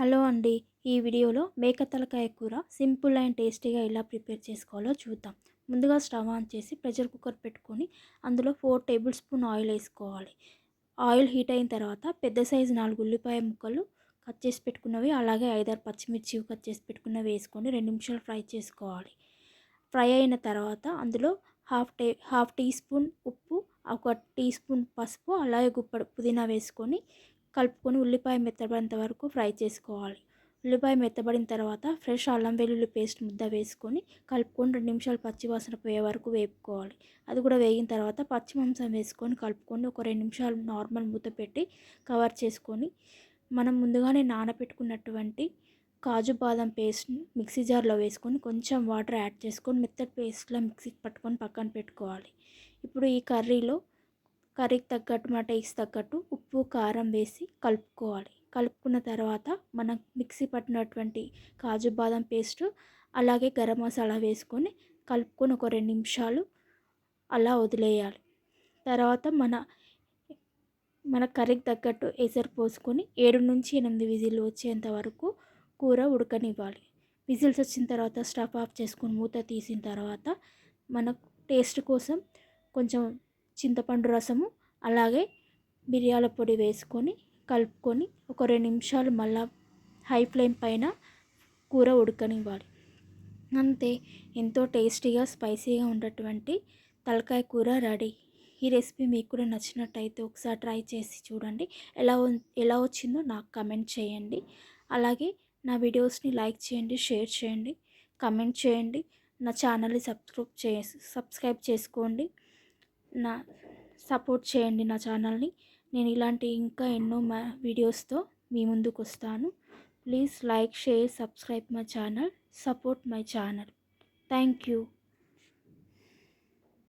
Hello అండి. ఈ వీడియోలో మేక తలకాయ కూర సింపుల్ అండ్ టేస్టీగా ఎలా ప్రిపేర్ చేసుకోవాలో చూద్దాం. ముందుగా స్టవ్ ఆన్ చేసి ప్రెషర్ కుక్కర్ పెట్టుకొని అందులో ఫోర్ టేబుల్ స్పూన్ ఆయిల్ వేసుకోవాలి. ఆయిల్ హీట్ అయిన తర్వాత పెద్ద సైజు నాలుగు ఉల్లిపాయ ముక్కలు కట్ చేసి పెట్టుకున్నవి అలాగే ఐదారు పచ్చిమిర్చి కట్ చేసి పెట్టుకున్నవి వేసుకొని రెండు నిమిషాలు ఫ్రై చేసుకోవాలి. ఫ్రై అయిన తర్వాత అందులో హాఫ్ టే హాఫ్ టీ స్పూన్ ఉప్పు ఒక టీ స్పూన్ పసుపు అలాగే గుప్పడు పుదీనా వేసుకొని కలుపుకొని ఉల్లిపాయ మెత్తబడేంత వరకు ఫ్రై చేసుకోవాలి. ఉల్లిపాయ మెత్తబడిన తర్వాత ఫ్రెష్ అల్లం వెల్లుల్లి పేస్ట్ ముద్ద వేసుకొని కలుపుకొని రెండు నిమిషాలు పచ్చివాసన పోయే వరకు వేపుకోవాలి. అది కూడా వేగిన తర్వాత పచ్చి మాంసం వేసుకొని కలుపుకొని ఒక రెండు నిమిషాలు నార్మల్ మూత పెట్టి కవర్ చేసుకొని మనం ముందుగానే నానబెట్టుకున్నటువంటి కాజు బాదం పేస్ట్ని మిక్సీ జార్లో వేసుకొని కొంచెం వాటర్ యాడ్ చేసుకొని మెత్తటి పేస్ట్లో మిక్సీకి పట్టుకొని పక్కన పెట్టుకోవాలి. ఇప్పుడు ఈ కర్రీలో కర్రీకి తగ్గట్టు మా టేస్ట్ తగ్గట్టు ఉప్పు కారం వేసి కలుపుకోవాలి. కలుపుకున్న తర్వాత మనం మిక్సీ పట్టినటువంటి కాజు బాదం పేస్ట్ అలాగే గరం మసాలా వేసుకొని కలుపుకొని ఒక రెండు నిమిషాలు అలా వదిలేయాలి. తర్వాత మన మన కర్రీకి తగ్గట్టు ఎసరు పోసుకొని ఏడు నుంచి ఎనిమిది విజిల్లు వచ్చేంత వరకు కూర ఉడకనివ్వాలి. విజిల్స్ వచ్చిన తర్వాత స్టఫ్ ఆఫ్ చేసుకొని మూత తీసిన తర్వాత మనకు టేస్ట్ కోసం కొంచెం చింతపండు రసము అలాగే మిరియాల పొడి వేసుకొని కలుపుకొని ఒక రెండు నిమిషాలు మళ్ళా హై ఫ్లేమ్ పైన కూర ఉడకనివ్వాలి. అంతే ఎంతో టేస్టీగా స్పైసీగా ఉన్నటువంటి తలకాయ కూర రెడీ. ఈ రెసిపీ మీకు కూడా నచ్చినట్టయితే ఒకసారి ట్రై చేసి చూడండి. ఎలా ఎలా వచ్చిందో నాకు కమెంట్ చేయండి. అలాగే నా వీడియోస్ని లైక్ చేయండి షేర్ చేయండి కమెంట్ చేయండి. నా ఛానల్ని సబ్స్క్రైబ్ చే సబ్స్క్రైబ్ చేసుకోండి. నా సపోర్ట్ చేయండి నా ఛానల్ని. నేను ఇలాంటి ఇంకా ఎన్నో మా వీడియోస్తో మీ ముందుకు వస్తాను please like share subscribe my channel. Support my channel. Thank you.